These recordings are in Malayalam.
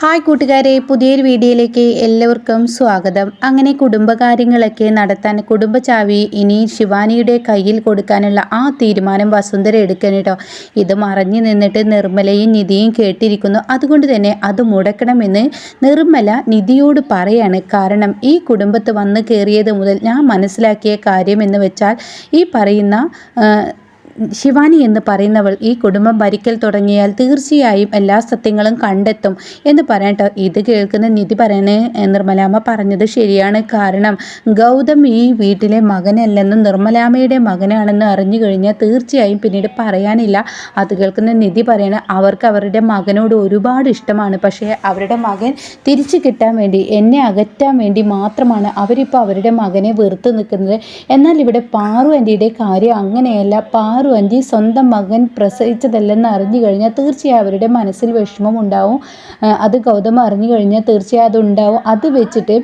ഹായ് കൂട്ടുകാരെ പുതിയൊരു വീഡിയോയിലേക്ക് എല്ലാവർക്കും സ്വാഗതം. അങ്ങനെ കുടുംബകാര്യങ്ങളൊക്കെ നടത്താൻ കുടുംബചാവി ഇനി ശിവാനിയുടെ കയ്യിൽ കൊടുക്കാനുള്ള ആ തീരുമാനം വസുന്ധര എടുക്കണം കേട്ടോ. ഇത് മറഞ്ഞു നിന്നിട്ട് നിർമ്മലയും നിധിയും കേട്ടിരിക്കുന്നു. അതുകൊണ്ട് തന്നെ അത് മുടക്കണമെന്ന് നിർമ്മല നിധിയോട് പറയാണ്. കാരണം ഈ കുടുംബത്ത് വന്ന് കയറിയത് മുതൽ ഞാൻ മനസ്സിലാക്കിയ കാര്യം എന്ന് വെച്ചാൽ ഈ പറയുന്ന ശിവാനി എന്ന് പറയുന്നവൾ ഈ കുടുംബം ഭരിക്കൽ തുടങ്ങിയാൽ തീർച്ചയായും എല്ലാ സത്യങ്ങളും കണ്ടെത്തും എന്ന് പറയട്ടോ ഇത് കേൾക്കുന്ന നിധി പറയണേ നിർമ്മലാമ്മ പറഞ്ഞത് ശരിയാണ്. കാരണം ഗൗതം ഈ വീട്ടിലെ മകനല്ലെന്നും നിർമ്മലാമ്മയുടെ മകനാണെന്ന് അറിഞ്ഞു കഴിഞ്ഞാൽ തീർച്ചയായും പിന്നീട് പറയാനില്ല. അത് കേൾക്കുന്ന നിധി പറയണ അവർക്ക് അവരുടെ മകനോട് ഒരുപാട് ഇഷ്ടമാണ്. പക്ഷേ അവരുടെ മകൻ തിരിച്ചു കിട്ടാൻ വേണ്ടി എന്നെ അകറ്റാൻ വേണ്ടി മാത്രമാണ് അവരിപ്പോൾ അവരുടെ മകനെ വെറുത്ത് നിൽക്കുന്നത്. എന്നാൽ ഇവിടെ പാറു ആന്റിയുടെ കാര്യം അങ്ങനെയല്ല. പാറു പാറു അഞ്ചി സ്വന്തം മകൻ പ്രസവിച്ചതല്ലെന്ന് അറിഞ്ഞു കഴിഞ്ഞാൽ തീർച്ചയായും അവരുടെ മനസ്സിൽ വിഷമം ഉണ്ടാവും. അത് ഗൗതം അറിഞ്ഞു കഴിഞ്ഞാൽ തീർച്ചയായും അതുണ്ടാവും അത് വെച്ചിട്ട്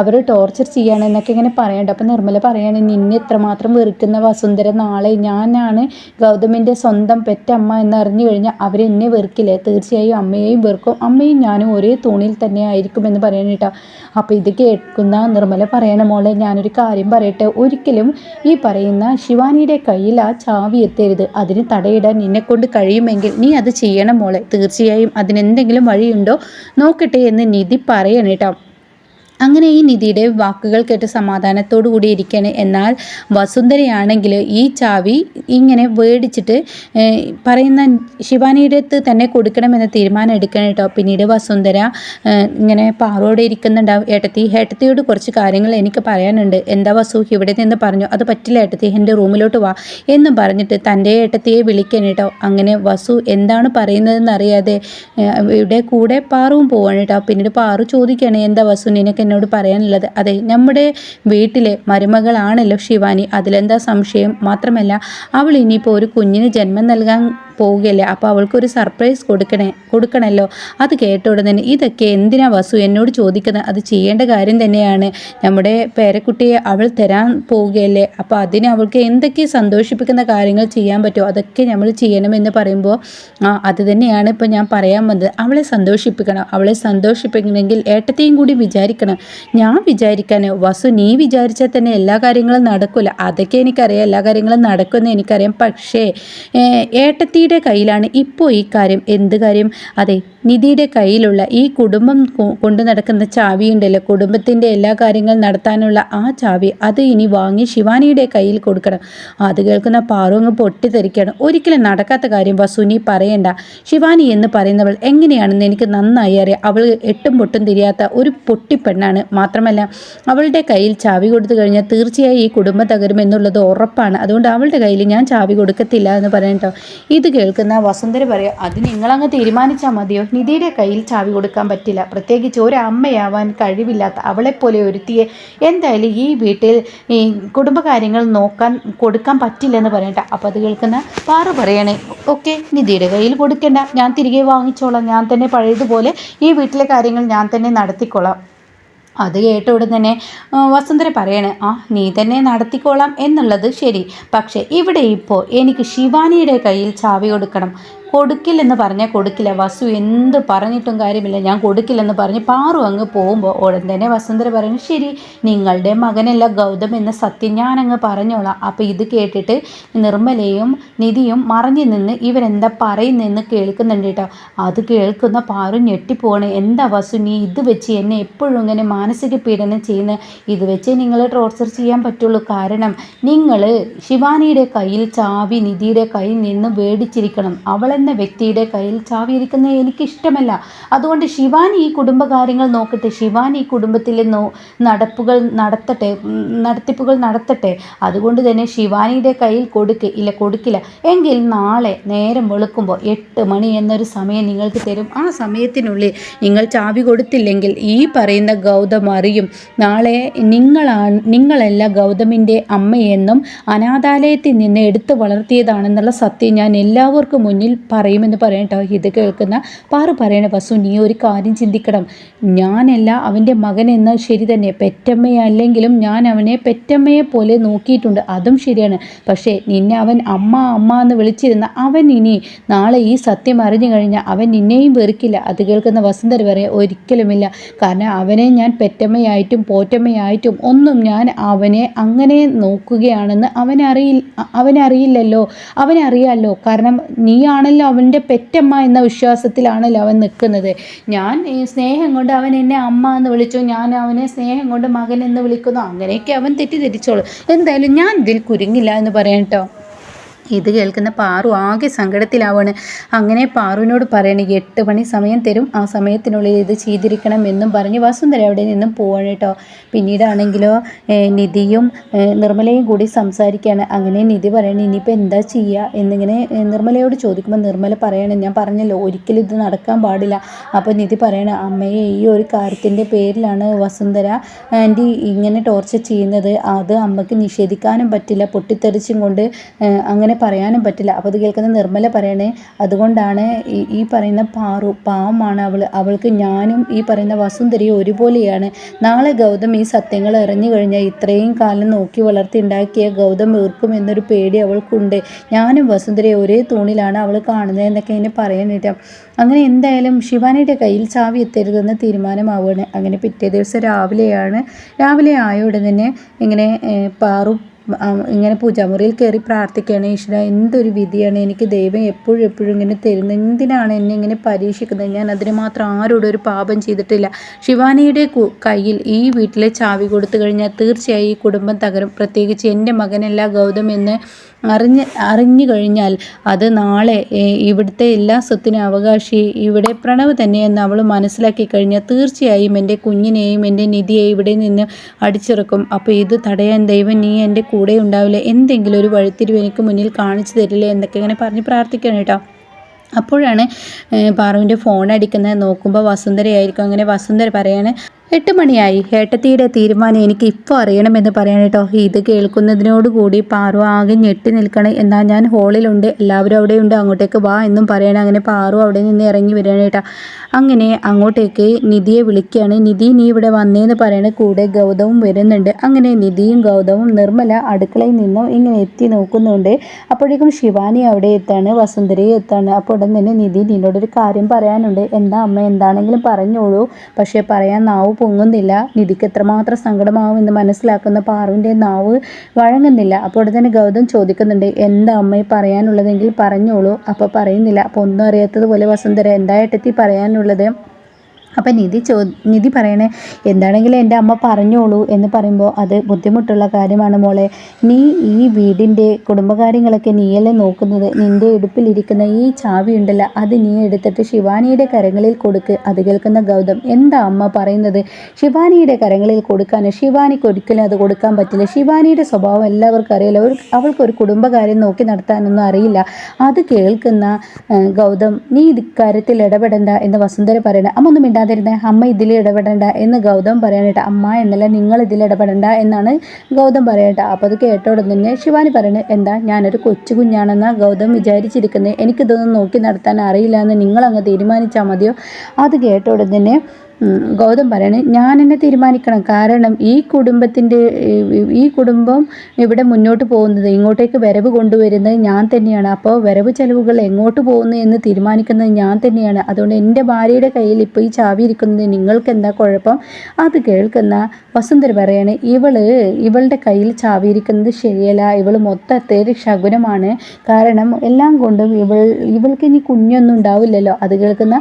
അവർ ടോർച്ചർ ചെയ്യാണ് എന്നൊക്കെ ഇങ്ങനെ പറയണ്ട. അപ്പോൾ നിർമ്മല പറയുകയാണ് നിന്നെ എത്രമാത്രം വെറുക്കുന്ന വസുന്ധര നാളെ ഞാനാണ് ഗൗതമിന്റെ സ്വന്തം പെറ്റമ്മ എന്ന് അറിഞ്ഞു കഴിഞ്ഞാൽ അവരെന്നെ വെറുക്കില്ലേ? തീർച്ചയായും അമ്മയെയും വെറുക്കും. അമ്മയും ഞാനും ഒരേ തൂണിൽ തന്നെ ആയിരിക്കും എന്ന് പറയണം കേട്ടോ അപ്പോൾ ഇത് കേൾക്കുന്ന നിർമ്മല പറയണ മോളെ ഞാനൊരു കാര്യം പറയട്ടെ. ഒരിക്കലും ഈ പറയുന്ന ശിവാനിയുടെ കയ്യിൽ ആ ചാവി എത്തരുത്. അതിന് തടയിടാൻ നിന്നെക്കൊണ്ട് കഴിയുമെങ്കിൽ നീ അത് ചെയ്യണം മോളെ. തീർച്ചയായും അതിനെന്തെങ്കിലും വഴിയുണ്ടോ? നോക്കട്ടെ എന്ന് നിധി പറയണം കേട്ടോ അങ്ങനെ ഈ നിധിയുടെ വാക്കുകൾ കേട്ട് സമാധാനത്തോടു കൂടി ഇരിക്കുകയാണ് എന്നാൽ വസുന്ധരയാണെങ്കിൽ ഈ ചാവി ഇങ്ങനെ വേടിച്ചിട്ട് പറയുന്ന ശിവാനിയുടെ അടുത്ത് തന്നെ കൊടുക്കണമെന്ന് തീരുമാനം എടുക്കണം കേട്ടോ. പിന്നീട് വസുന്ധര ഇങ്ങനെ പാറോടെ ഇരിക്കുന്നുണ്ടാവും ഏട്ടത്തി ഏട്ടത്തിയോട് കുറച്ച് കാര്യങ്ങൾ എനിക്ക് പറയാനുണ്ട്. എന്താ വസു ഇവിടെ നിന്ന് പറഞ്ഞു അത് പറ്റില്ല ഏട്ടത്തി എന്റെ റൂമിലോട്ട് വാ എന്ന് പറഞ്ഞിട്ട് തന്റെ ഏട്ടത്തിയെ വിളിക്കാൻ കേട്ടോ. അങ്ങനെ വസു എന്താണ് പറയുന്നതെന്ന് അറിയാതെ ഇവിടെ കൂടെ പാറുവും പോവാണ് കേട്ടോ. പിന്നീട് പാറു ചോദിക്കുകയാണ് എന്താ വസു നിനക്ക് എന്നോട് പറയാനുള്ളത്. അതെ നമ്മുടെ വീട്ടിലെ മരുമകളാണല്ലോ ശിവാനി. അതിലെന്താ സംശയം? മാത്രമല്ല അവൾ ഇനിയിപ്പോൾ ഒരു കുഞ്ഞിന് ജന്മം നൽകാൻ പോവുകയല്ലേ? അപ്പോൾ അവൾക്കൊരു സർപ്രൈസ് കൊടുക്കണേ കൊടുക്കണമല്ലോ അത് കേട്ട ഉടനെ ഇതൊക്കെ എന്തിനാ വസു എന്നോട് ചോദിക്കുന്നത്? അത് ചെയ്യേണ്ട കാര്യം തന്നെയാണ്. നമ്മുടെ പേരക്കുട്ടിയെ അവൾ തരാൻ പോവുകയല്ലേ? അപ്പോൾ അതിന് അവൾക്ക് എന്തൊക്കെ സന്തോഷിപ്പിക്കുന്ന കാര്യങ്ങൾ ചെയ്യാൻ പറ്റുമോ? അതൊക്കെ നമ്മൾ ചെയ്യണമെന്ന് പറയുമ്പോൾ അത് തന്നെയാണ് ഇപ്പോൾ ഞാൻ പറയാൻ വന്നത്. അവളെ സന്തോഷിപ്പിക്കണം. അവളെ സന്തോഷിപ്പിക്കണമെങ്കിൽ ഏട്ടത്തെയും കൂടി വിചാരിക്കണം. ഞാൻ വിചാരിക്കാനോ വസു നീ വിചാരിച്ചാൽ തന്നെ എല്ലാ കാര്യങ്ങളും നടക്കില്ല അതൊക്കെ എനിക്കറിയാം. എല്ലാ കാര്യങ്ങളും നടക്കുമെന്ന് എനിക്കറിയാം. പക്ഷേ ഏട്ടത്തി നിധിയുടെ കയ്യിലാണ് ഇപ്പോൾ ഈ കാര്യം. എന്ത് കാര്യം? അതെ നിധിയുടെ കയ്യിലുള്ള ഈ കുടുംബം കൊണ്ടു നടക്കുന്ന ചാവി ഉണ്ടല്ലോ. കുടുംബത്തിന്റെ എല്ലാ കാര്യങ്ങളും നടത്താനുള്ള ആ ചാവി അത് ഇനി വാങ്ങി ശിവാനിയുടെ കയ്യിൽ കൊടുക്കണം. അത് കേൾക്കുന്ന പാറുങ്ങ് പൊട്ടിത്തെറിക്കണം ഒരിക്കലും നടക്കാത്ത കാര്യം വസുനി പറയണ്ട. ശിവാനി എന്ന് പറയുന്നവൾ എങ്ങനെയാണെന്ന് എനിക്ക് നന്നായി അറിയാം. അവൾ എട്ടും പൊട്ടും തിരിയാത്ത ഒരു പൊട്ടിപ്പെണ്ണാണ്. മാത്രമല്ല അവളുടെ കയ്യിൽ ചാവി കൊടുത്തു കഴിഞ്ഞാൽ തീർച്ചയായും ഈ കുടുംബം തകരുമെന്നുള്ളത് ഉറപ്പാണ്. അതുകൊണ്ട് അവളുടെ കയ്യിൽ ഞാൻ ചാവി കൊടുക്കത്തില്ല എന്ന് പറയട്ടോ ഇത് കേൾക്കുന്ന വസുന്ധര പറയാം അത് നിങ്ങളങ്ങ് തീരുമാനിച്ചാൽ മതിയോ? നിധിയുടെ കയ്യിൽ ചാവി കൊടുക്കാൻ പറ്റില്ല. പ്രത്യേകിച്ച് ഒരു അമ്മയാവാൻ കഴിവില്ലാത്ത അവളെപ്പോലെ ഒരുത്തിയെ എന്തായാലും ഈ വീട്ടിൽ ഈ കുടുംബകാര്യങ്ങൾ നോക്കാൻ കൊടുക്കാൻ പറ്റില്ലെന്ന് പറയട്ടെ അപ്പോൾ അത് കേൾക്കുന്ന പാറു പറയണേ ഓക്കെ നിധിയുടെ കയ്യിൽ കൊടുക്കേണ്ട. ഞാൻ തിരികെ വാങ്ങിച്ചോളാം. ഞാൻ തന്നെ പഴയതുപോലെ ഈ വീട്ടിലെ കാര്യങ്ങൾ ഞാൻ തന്നെ നടത്തിക്കോളാം. അത് കേട്ട ഉടൻ തന്നെ വസുന്ധര പറയണേ ആ നീ തന്നെ നടത്തിക്കോളാം എന്നുള്ളത് ശരി. പക്ഷേ ഇവിടെ ഇപ്പോൾ എനിക്ക് ശിവാനിയുടെ കയ്യിൽ ചാവി കൊടുക്കണം. കൊടുക്കില്ലെന്ന് പറഞ്ഞാൽ കൊടുക്കില്ല. വസു എന്ത് പറഞ്ഞിട്ടും കാര്യമില്ല. ഞാൻ കൊടുക്കില്ലെന്ന് പറഞ്ഞ് പാറു അങ്ങ് പോകുമ്പോൾ ഉടൻ തന്നെ വസുന്ധര പറഞ്ഞു ശരി നിങ്ങളുടെ മകനല്ല ഗൗതം എന്ന സത്യം ഞാനങ്ങ് പറഞ്ഞോളാം. അപ്പോൾ ഇത് കേട്ടിട്ട് നിർമ്മലയും നിധിയും മറഞ്ഞു നിന്ന് ഇവരെന്താ പറയുന്നതെന്ന് കേൾക്കുന്നുണ്ട് കേട്ടോ. അത് കേൾക്കുന്ന പാറു ഞെട്ടിപ്പോണ് എന്താ വസു നീ ഇത് വെച്ച് എന്നെ എപ്പോഴും ഇങ്ങനെ മാനസിക പീഡനം ചെയ്യുന്ന? ഇത് വെച്ച് നിങ്ങൾ ടോർച്ചർ ചെയ്യാൻ പറ്റുള്ളൂ. കാരണം നിങ്ങൾ ശിവാനിയുടെ കയ്യിൽ ചാവി നിധിയുടെ കയ്യിൽ നിന്ന് വേടിച്ചിരിക്കണം. അവളെ എന്ന വ്യക്തിയുടെ കയ്യിൽ ചാവിയിരിക്കുന്നത് എനിക്കിഷ്ടമല്ല. അതുകൊണ്ട് ശിവാനി ഈ കുടുംബകാര്യങ്ങൾ നോക്കട്ടെ. ശിവാനി ഈ കുടുംബത്തിലെ നോ നടപ്പുകൾ നടത്തട്ടെ നടത്തിപ്പുകൾ നടത്തട്ടെ. അതുകൊണ്ട് തന്നെ ശിവാനിയുടെ കയ്യിൽ കൊടുക്ക് ഇല്ല കൊടുക്കില്ല. എങ്കിൽ നാളെ നേരം വെളുക്കുമ്പോൾ എട്ട് മണി എന്നൊരു സമയം നിങ്ങൾക്ക് തരും. ആ സമയത്തിനുള്ളിൽ നിങ്ങൾ ചാവി കൊടുത്തില്ലെങ്കിൽ ഈ പറയുന്ന ഗൗതം അറിയും. നാളെ നിങ്ങളാണ് നിങ്ങളല്ല ഗൗതമിന്റെ അമ്മയെന്നും അനാഥാലയത്തിൽ നിന്ന് എടുത്തു വളർത്തിയതാണെന്നുള്ള സത്യം ഞാൻ എല്ലാവർക്കും മുന്നിൽ പറയുമെന്ന് പറയട്ടോ ഇത് കേൾക്കുന്ന പാറു പറയണ വസു നീ ഒരു കാര്യം ചിന്തിക്കണം. ഞാനല്ല അവന്റെ മകൻ എന്ന ശരി തന്നെ. പെറ്റമ്മയല്ലെങ്കിലും ഞാൻ അവനെ പെറ്റമ്മയെ പോലെ നോക്കിയിട്ടുണ്ട്. അതും ശരിയാണ്. പക്ഷേ നിന്നെ അവൻ അമ്മ അമ്മ എന്ന് വിളിച്ചിരുന്ന അവൻ ഇനി നാളെ ഈ സത്യം അറിഞ്ഞു കഴിഞ്ഞാൽ അവൻ നിന്നെയും വെറുക്കില്ല. അത് കേൾക്കുന്ന വസുന്ധര വരെ ഒരിക്കലുമില്ല. കാരണം അവനെ ഞാൻ പെറ്റമ്മയായിട്ടും പോറ്റമ്മയായിട്ടും ഒന്നും ഞാൻ അവനെ അങ്ങനെ നോക്കുകയാണെന്ന് അവനറിയില്ല അവനറിയില്ലല്ലോ. അവനറിയാമല്ലോ കാരണം നീയാണല്ലോ അവന്റെ പെറ്റമ്മ എന്ന വിശ്വാസത്തിലാണ് ലവൻ നിൽക്കുന്നത്. ഞാൻ ഈ സ്നേഹം കൊണ്ട് അവൻ എന്നെ അമ്മ എന്ന് വിളിച്ചു. ഞാൻ അവനെ സ്നേഹം കൊണ്ട് മകൻ എന്ന് വിളിക്കുന്നു. അങ്ങനെയൊക്കെ അവൻ തെറ്റിദ്ധരിച്ചോളൂ. എന്തായാലും ഞാൻ ഇതിൽ കുരുങ്ങില്ല എന്ന് പറയാം കേട്ടോ. ഇത് കേൾക്കുന്ന പാറു ആകെ സങ്കടത്തിലാവാണ്. അങ്ങനെ പാറുവിനോട് പറയണ എട്ട് മണി സമയം തരും. ആ സമയത്തിനുള്ളിൽ ഇത് ചെയ്തിരിക്കണം എന്നും പറഞ്ഞ് വസുന്ധര അവിടെ നിന്നും പോവാണ് കേട്ടോ. പിന്നീടാണെങ്കിലോ നിധിയും നിർമ്മലയും കൂടി സംസാരിക്കുകയാണ് അങ്ങനെ നിധി പറയണ ഇനിയിപ്പോൾ എന്താ ചെയ്യുക എന്നിങ്ങനെ നിർമ്മലയോട് ചോദിക്കുമ്പോൾ നിർമ്മല പറയണ ഞാൻ പറഞ്ഞല്ലോ ഒരിക്കലും ഇത് നടക്കാൻ പാടില്ല. അപ്പോൾ നിധി പറയണ അമ്മയെ ഈ ഒരു കാര്യത്തിന്റെ പേരിലാണ് വസുന്ധര ആന്റി ഇങ്ങനെ ടോർച്ചർ ചെയ്യുന്നത്. അത് അമ്മയ്ക്ക് നിഷേധിക്കാനും പറ്റില്ല. പൊട്ടിത്തെറിച്ചും കൊണ്ട് അങ്ങനെ പറയാനും പറ്റില്ല. അപ്പോൾ അത് കേൾക്കുന്ന നിർമ്മല പറയണേ അതുകൊണ്ടാണ് ഈ ഈ പറയുന്ന പാറു പാവമാണ് അവൾ അവൾക്ക് ഞാനും ഈ പറയുന്ന വസുന്ധരയും ഒരുപോലെയാണ്. നാളെ ഗൗതം ഈ സത്യങ്ങൾ എറിഞ്ഞു കഴിഞ്ഞാൽ ഇത്രയും കാലം നോക്കി വളർത്തി ഉണ്ടാക്കിയ ഗൗതം വീർക്കും എന്നൊരു പേടി അവൾക്കുണ്ട്. ഞാനും വസുന്ധരയെ ഒരേ തൂണിലാണ് അവൾ കാണുന്നത് എന്നൊക്കെ എന്നെ പറയാനിട്ട് അങ്ങനെ എന്തായാലും ശിവാനിയുടെ കയ്യിൽ ചാവി എത്തരുതെന്ന് തീരുമാനമാവുകയാണ്. അങ്ങനെ പിറ്റേ ദിവസം രാവിലെയാണ് രാവിലെ ആയ ഉടനെ തന്നെ ഇങ്ങനെ പാറു ഇങ്ങനെ പൂജാമുറിയിൽ കയറി പ്രാർത്ഥിക്കുകയാണ് ഈശ്വര എന്തൊരു വിധിയാണ് എനിക്ക് ദൈവം എപ്പോഴും എപ്പോഴും ഇങ്ങനെ തരുന്നത്? എന്തിനാണ് എന്നെ ഇങ്ങനെ പരീക്ഷിക്കുന്നത്? ഞാൻ അതിന് മാത്രം ആരോടും ഒരു പാപം ചെയ്തിട്ടില്ല. ശിവാനിയുടെ കയ്യിൽ ഈ വീട്ടിലെ ചാവി കൊടുത്തു കഴിഞ്ഞാൽ തീർച്ചയായും ഈ കുടുംബം തകരും. പ്രത്യേകിച്ച് എന്റെ മകനല്ല ഗൗതം എന്ന് അറിഞ്ഞ് അറിഞ്ഞു കഴിഞ്ഞാൽ അത് നാളെ ഇവിടുത്തെ എല്ലാ സ്വത്തിനും അവകാശി ഇവിടെ പ്രണവ് തന്നെയെന്ന് അവൾ മനസ്സിലാക്കി കഴിഞ്ഞാൽ തീർച്ചയായും എന്റെ കുഞ്ഞിനെയും എന്റെ നിധിയെയും ഇവിടെ നിന്ന് അടിച്ചിറക്കും. അപ്പോൾ ഇത് തടയാൻ ദൈവം നീ എന്റെ കൂടെ ഉണ്ടാവില്ല? എന്തെങ്കിലും ഒരു വഴിത്തിരിവ് എനിക്ക് മുന്നിൽ കാണിച്ചു തരില്ലേ? എന്നൊക്കെ ഇങ്ങനെ പറഞ്ഞ് പ്രാർത്ഥിക്കണം കേട്ടോ. അപ്പോഴാണ് പാറുവിന്റെ ഫോൺ അടിക്കുന്നത്. നോക്കുമ്പോൾ വസുന്ധരയായിരിക്കും. അങ്ങനെ വസുന്ധര പറയാണ് എട്ട് മണിയായി. ഏട്ടത്തിയുടെ തീരുമാനം എനിക്ക് ഇപ്പോൾ അറിയണമെന്ന് പറയാൻ കേട്ടോ. ഇത് കേൾക്കുന്നതിനോടുകൂടി പാറു ആകെ ഞെട്ടി നിൽക്കണം. എന്നാൽ ഞാൻ ഹോളിലുണ്ട്. എല്ലാവരും അവിടെയുണ്ട്. അങ്ങോട്ടേക്ക് വാ എന്നും പറയണം. അങ്ങനെ പാറു അവിടെ നിന്ന് ഇറങ്ങി വരികയാണ് കേട്ടോ. അങ്ങനെ അങ്ങോട്ടേക്ക് നിധിയെ വിളിക്കുകയാണ്. നിധി നീ ഇവിടെ വന്നേന്ന് പറയണ. കൂടെ ഗൗതവും വരുന്നുണ്ട്. അങ്ങനെ നിധിയും ഗൗതവും നിർമ്മല അടുക്കളയിൽ നിന്നും ഇങ്ങനെ എത്തി നോക്കുന്നുണ്ട്. അപ്പോഴേക്കും ശിവാനി അവിടെ എത്താണ്? വസുന്ധരയെ എത്താണ്? അപ്പോൾ ഉടൻ തന്നെ നിധി നിന്നോടൊരു കാര്യം പറയാനുണ്ട്. എന്താ അമ്മ? എന്താണെങ്കിലും പറഞ്ഞോളൂ. പക്ഷേ പറയാൻ നാവ് പൊങ്ങുന്നില്ല. നിധിക്ക് എത്രമാത്രം സങ്കടമാവും എന്ന് മനസ്സിലാക്കുന്ന പാറുവിന്റെ നാവ് വഴങ്ങുന്നില്ല. അപ്പോൾ തന്നെ ഗൗതം ചോദിക്കുന്നുണ്ട് എന്താ അമ്മയെ പറയാനുള്ളതെങ്കിൽ പറഞ്ഞോളൂ. അപ്പോൾ പറയുന്നില്ല അപ്പോൾ ഒന്നും അറിയാത്തതുപോലെ വസുന്ധര എന്തായിട്ടെത്തി പറയാനുള്ളത്? അപ്പം നിധി ചോ നിധി പറയണേ എന്താണെങ്കിലും എന്റെ അമ്മ പറഞ്ഞോളൂ എന്ന് പറയുമ്പോൾ അത് ബുദ്ധിമുട്ടുള്ള കാര്യമാണ് മോളെ. നീ ഈ വീടിന്റെ കുടുംബകാര്യങ്ങളൊക്കെ നീയല്ലേ നോക്കുന്നത്? നിന്റെ ഇടുപ്പിലിരിക്കുന്ന ഈ ചാവി ഉണ്ടല്ലോ അത് നീ എടുത്തിട്ട് ശിവാനിയുടെ കരങ്ങളിൽ കൊടുക്ക്. അത് കേൾക്കുന്ന ഗൗതം എന്താ അമ്മ പറയുന്നത്? ശിവാനിയുടെ കരങ്ങളിൽ കൊടുക്കാൻ ശിവാനിക്ക് ഒരിക്കലും അത് കൊടുക്കാൻ പറ്റില്ല. ശിവാനിയുടെ സ്വഭാവം എല്ലാവർക്കും അറിയില്ല. ഒരു അവൾക്കൊരു കുടുംബകാര്യം നോക്കി നടത്താനൊന്നും അറിയില്ല. അത് കേൾക്കുന്ന ഗൗതം നീ ഇക്കാര്യത്തിൽ ഇടപെടണ്ട എന്ന് വസുന്ധര പറയണേ. അമ്മ ഒന്നും മിണ്ടാതിരുന്നേ. അമ്മ ഇതിൽ ഇടപെടണ്ട എന്ന് ഗൗതം പറയാനായിട്ട് അമ്മ എന്നല്ല നിങ്ങൾ ഇതിൽ ഇടപെടണ്ട എന്നാണ് ഗൗതം പറയട്ട അപ്പോൾ അത് കേട്ടോടെ തന്നെ ശിവാനി പറയുന്നത് എന്താ ഞാനൊരു കൊച്ചു കുഞ്ഞാണെന്നാ ഗൗതം വിചാരിച്ചിരിക്കുന്നത് എനിക്കിതൊന്നും നോക്കി നടത്താൻ അറിയില്ല എന്ന് നിങ്ങളങ്ങ് തീരുമാനിച്ചാൽ മതിയോ? അത് കേട്ടോടെ തന്നെ ഗൗതം പറയണേ ഞാൻ എന്നെ തീരുമാനിക്കണം. കാരണം ഈ കുടുംബത്തിന്റെ ഈ കുടുംബം ഇവിടെ മുന്നോട്ട് പോകുന്നത് ഇങ്ങോട്ടേക്ക് വരവ് കൊണ്ടുവരുന്നത് ഞാൻ തന്നെയാണ്. അപ്പോൾ വരവ് ചെലവുകൾ എങ്ങോട്ട് പോകുന്നു എന്ന് തീരുമാനിക്കുന്നത് ഞാൻ തന്നെയാണ്. അതുകൊണ്ട് എന്റെ ഭാര്യയുടെ കയ്യിൽ ഇപ്പോൾ ഈ ചാവി ഇരിക്കുന്നത് നിങ്ങൾക്ക് എന്താ കുഴപ്പം? അത് കേൾക്കുന്ന വസുന്ധര പറയാണ് ഇവൾ ഇവളുടെ കയ്യിൽ ചാവി ഇരിക്കുന്നത് ശരിയല്ല. ഇവൾ മൊത്തത്തെ ശകുനമാണ്. കാരണം എല്ലാം കൊണ്ടും ഇവൾ ഇവൾക്ക് ഇനി കുഞ്ഞൊന്നും ഉണ്ടാവില്ലല്ലോ. അത് കേൾക്കുന്ന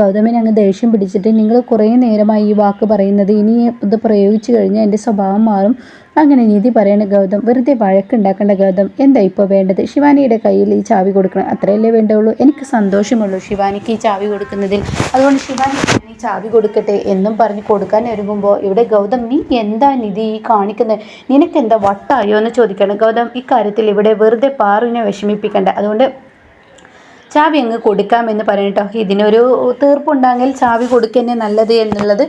ഗൗതമൻ അങ്ങ് ദേഷ്യം പിടിച്ചിട്ട് നിങ്ങൾ കുറേ നേരമായി ഈ വാക്ക് പറയുന്നത് ഇനി ഇത് പ്രയോഗിച്ചു കഴിഞ്ഞാൽ എന്റെ സ്വഭാവം മാറും. അങ്ങനെ നീതി പറയണ ഗൗതം വെറുതെ വഴക്കുണ്ടാക്കേണ്ട ഗൗതം എന്താ ഇപ്പോൾ വേണ്ടത്? ശിവാനിയുടെ കയ്യിൽ ഈ ചാവി കൊടുക്കണം. അത്രയല്ലേ വേണ്ടുള്ളൂ? എനിക്ക് സന്തോഷമുള്ളൂ ശിവാനിക്ക് ഈ ചാവി കൊടുക്കുന്നതിൽ. അതുകൊണ്ട് ശിവാനി ഈ ചാവി കൊടുക്കട്ടെ എന്നും പറഞ്ഞ് കൊടുക്കാൻ ഒരുങ്ങുമ്പോൾ ഇവിടെ ഗൗതം നീ എന്താ നിധി ഈ കാണിക്കുന്നത്? നിനക്കെന്താ വട്ടായോ? എന്ന് ചോദിക്കണം. ഗൗതം ഇക്കാര്യത്തിൽ ഇവിടെ വെറുതെ പാറിനെ വിഷമിപ്പിക്കണ്ട. അതുകൊണ്ട് ചാവി അങ്ങ് കൊടുക്കാമെന്ന് പറയും കേട്ടോ. ഇതിനൊരു തീർപ്പുണ്ടെങ്കിൽ ചാവി കൊടുക്കുന്നേ നല്ലത് എന്നുള്ളത്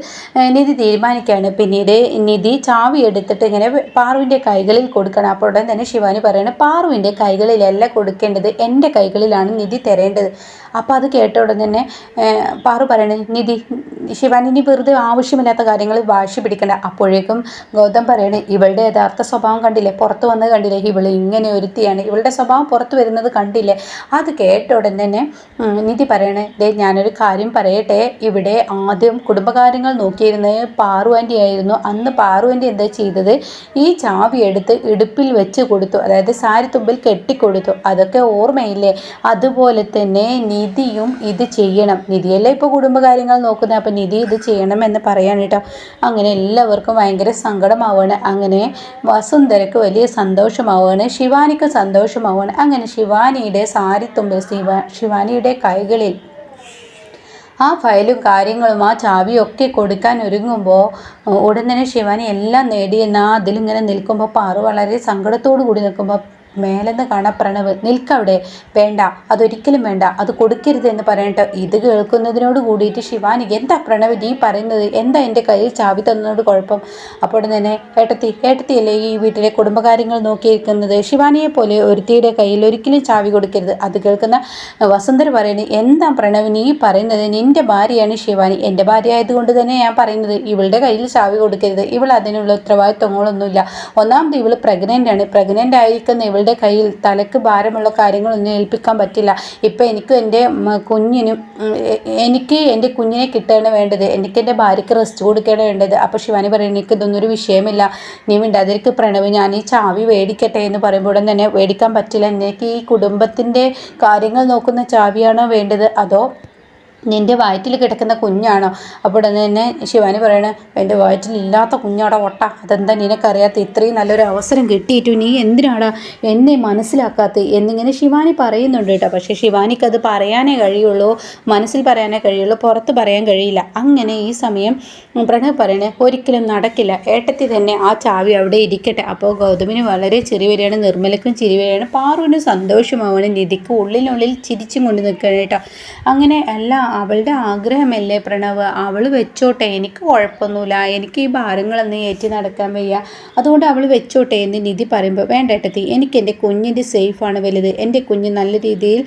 നിധി തീരുമാനിക്കുകയാണ് പിന്നീട് നിധി ചാവി എടുത്തിട്ട് ഇങ്ങനെ പാറുവിന്റെ കൈകളിൽ കൊടുക്കണം. അപ്പോൾ ഉടൻ തന്നെ ശിവാനി പറയണം പാറുവിന്റെ കൈകളിലല്ല കൊടുക്കേണ്ടത് എന്റെ കൈകളിലാണ് നിധി തരേണ്ടത്. അപ്പോൾ അത് കേട്ട ഉടൻ തന്നെ പാറു പറയണത് നിധി ശിവാനിനി വെറുതെ ആവശ്യമില്ലാത്ത കാര്യങ്ങൾ വാശി പിടിക്കണ്ട. അപ്പോഴേക്കും ഗൗതം പറയണേ ഇവളുടെ യഥാർത്ഥ സ്വഭാവം കണ്ടില്ലേ? പുറത്ത് വന്നത് കണ്ടില്ലേ? ഇവൾ ഇങ്ങനെ ഒരുത്തിയാണ്. ഇവളുടെ സ്വഭാവം പുറത്ത് വരുന്നത് കണ്ടില്ലേ? അത് കേട്ട തന്നെ നിധി പറയണേ. ദേ ഞാനൊരു കാര്യം പറയട്ടെ. ഇവിടെ ആദ്യം കുടുംബകാര്യങ്ങൾ നോക്കിയിരുന്നത് പാറു ആന്റി ആയിരുന്നു. അന്ന് പാറു ആന്റി എന്താ ചെയ്തത്? ഈ ചാവി എടുത്ത് ഇടുപ്പിൽ വെച്ച് കൊടുത്തു. അതായത് സാരിത്തുമ്പിൽ കെട്ടിക്കൊടുത്തു അതൊക്കെ ഓർമ്മയില്ലേ? അതുപോലെ തന്നെ നിധിയും ഇത് ചെയ്യണം. നിധിയല്ലേ ഇപ്പോൾ കുടുംബകാര്യങ്ങൾ നോക്കുന്നത്? അപ്പം നിധി ഇത് ചെയ്യണം എന്ന് പറയാൻ കേട്ടോ. അങ്ങനെ എല്ലാവർക്കും ഭയങ്കര സങ്കടമാവുകയാണ് അങ്ങനെ വസുന്ധരക്ക് വലിയ സന്തോഷമാവുകയാണ് ശിവാനിക്ക് സന്തോഷമാവുകയാണ് അങ്ങനെ ശിവാനിയുടെ സാരിത്തുമ്പിൽ ശിവ ശിവാനിയുടെ കൈകളിൽ. ആ ഫയലും കാര്യങ്ങളും ആ ചാവിയും ഒക്കെ കൊടുക്കാൻ ഒരുങ്ങുമ്പോൾ ഉടൻ തന്നെ ശിവാനി എല്ലാം നേടിയെന്ന് ആ അതിലിങ്ങനെ നിൽക്കുമ്പോൾ പാറു വളരെ സങ്കടത്തോടു കൂടി നിൽക്കുമ്പോൾ മേലെന്ന് കാണാൻ പ്രണവ് നിൽക്കവിടെ. വേണ്ട അതൊരിക്കലും വേണ്ട. അത് കൊടുക്കരുത് എന്ന് പറയട്ടെ ഇത് കേൾക്കുന്നതിനോട് കൂടിയിട്ട് ശിവാനി എന്താ പ്രണവ് നീ പറയുന്നത്? എന്താ എന്റെ കയ്യിൽ ചാവി തന്നതോട് കുഴപ്പം? അപ്പോൾ തന്നെ ഏട്ടത്തി ഏട്ടത്തിയല്ലേ ഈ വീട്ടിലെ കുടുംബകാര്യങ്ങൾ നോക്കിയിരിക്കുന്നത്? ശിവാനിയെ പോലെ ഒരുത്തിയുടെ കയ്യിൽ ഒരിക്കലും ചാവി കൊടുക്കരുത്. അത് കേൾക്കുന്ന വസുന്ധര പറയുന്നത് എന്താ പ്രണവ് നീ പറയുന്നത്? നിന്റെ ഭാര്യയാണ് ശിവാനി. എന്റെ ഭാര്യ ആയതുകൊണ്ട് തന്നെ ഞാൻ പറയുന്നത്. ഇവളുടെ കയ്യിൽ ചാവി കൊടുക്കരുത്. ഇവൾ അതിനുള്ള ഉത്തരവാദിത്വങ്ങളൊന്നുമില്ല. ഒന്നാമത് ഇവൾ പ്രഗ്നന്റ് ആണ്. പ്രഗ്നന്റ് ആയിരിക്കുന്ന ഇവളുടെ കയ്യിൽ തലക്ക് ഭാരമുള്ള കാര്യങ്ങളൊന്നും ഏൽപ്പിക്കാൻ പറ്റില്ല. ഇപ്പം എനിക്കും എന്റെ കുഞ്ഞിനും എനിക്ക് എന്റെ കുഞ്ഞിനെ കിട്ടുകയാണ് വേണ്ടത്. എനിക്ക് എന്റെ ഭാര്യയ്ക്ക് റെസ്റ്റ് കൊടുക്കുകയാണ് വേണ്ടത്. അപ്പോൾ ശിവാനി പറയുന്നത് എനിക്ക് ഇതൊന്നും ഒരു വിഷയമില്ല. നീ മിണ്ടാതിരിക്ക് പ്രണവ്. ഞാൻ ഈ ചാവി മേടിക്കട്ടെ എന്ന് പറയുമ്പോൾ തന്നെ മേടിക്കാൻ പറ്റില്ല. എനിക്ക് ഈ കുടുംബത്തിന്റെ കാര്യങ്ങൾ നോക്കുന്ന ചാവിയാണോ വേണ്ടത്? അതോ നിന്റെ വയറ്റിൽ കിടക്കുന്ന കുഞ്ഞാണോ? അപ്പോൾ തന്നെ ശിവാനി പറയണ എന്റെ വയറ്റിലില്ലാത്ത കുഞ്ഞാടാ ഒട്ട. അതെന്താ നിനക്കറിയാത്ത? ഇത്രയും നല്ലൊരു അവസരം കിട്ടിയിട്ടു നീ എന്തിനാടാ എന്നെ മനസ്സിലാക്കാത്ത? എന്നിങ്ങനെ ശിവാനി പറയുന്നുണ്ട് കേട്ടോ. പക്ഷേ ശിവാനിക്ക് അത് പറയാനേ കഴിയുള്ളൂ മനസ്സിൽ പറയാനേ കഴിയുള്ളൂ പുറത്ത് പറയാൻ കഴിയില്ല. അങ്ങനെ ഈ സമയം പ്രണവ് പറയണേ ഒരിക്കലും നടക്കില്ല. ഏട്ടത്തി തന്നെ ആ ചാവി അവിടെ ഇരിക്കട്ടെ. അപ്പോൾ ഗൗതമിന് വളരെ ചിരി വരികയാണ് നിർമ്മലക്കും ചിരി വരികയാണ്. പാറുവിന് സന്തോഷമാവാണ് നിധിക്ക് ഉള്ളിനുള്ളിൽ ചിരിച്ചും കൊണ്ട് നിൽക്കുകയാണ് കേട്ടോ. അങ്ങനെ അല്ല അവളുടെ ആഗ്രഹമല്ലേ പ്രണവ്? അവൾ വെച്ചോട്ടെ എനിക്ക് കുഴപ്പമൊന്നുമില്ല. എനിക്ക് ഈ ഭാരങ്ങളൊന്നും ഏറ്റി നടക്കാൻ വയ്യ. അതുകൊണ്ട് അവൾ വെച്ചോട്ടെ എന്ന് നിധി പറയുമ്പോൾ വേണ്ട ഏട്ടത്തി എനിക്ക് എന്റെ കുഞ്ഞിന്റെ സേഫാണ് വലുത്. എന്റെ കുഞ്ഞ് നല്ല രീതിയിൽ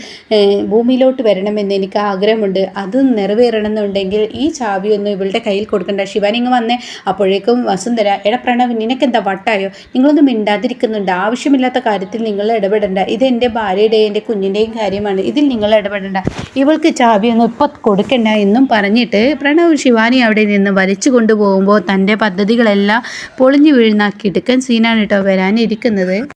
ഭൂമിയിലോട്ട് വരണമെന്ന് എനിക്ക് ആഗ്രഹമുണ്ട്. അത് നിറവേറണമെന്നുണ്ടെങ്കിൽ ഈ ചാവിയൊന്നും ഇവളുടെ കയ്യിൽ കൊടുക്കണ്ട. ശിവൻ ഇങ്ങ് വന്നേ. അപ്പോഴേക്കും വസുന്ധര എടാ പ്രണവ് നിനക്കെന്താ വട്ടായോ? നിങ്ങളൊന്നും മിണ്ടാതിരിക്കുന്നുണ്ട്. ആവശ്യമില്ലാത്ത കാര്യത്തിൽ നിങ്ങൾ ഇടപെടണ്ട. ഇത് എന്റെ ഭാര്യയുടെയും എന്റെ കുഞ്ഞിന്റെയും കാര്യമാണ്. ഇതിൽ നിങ്ങൾ ഇടപെടണ്ട. ഇവൾക്ക് ചാവിയൊന്നും ഇപ്പോൾ കൊടുക്കണ്ട എന്നും പറഞ്ഞിട്ട് പ്രണവ് ശിവാനി അവിടെ നിന്ന് വലിച്ചു കൊണ്ടുപോകുമ്പോൾ തന്റെ പദ്ധതികളെല്ലാം പൊളിഞ്ഞു വീഴുന്ന കിടുക്കൻ സീനാണ് കേട്ടോ വരാനിരിക്കുന്നത്.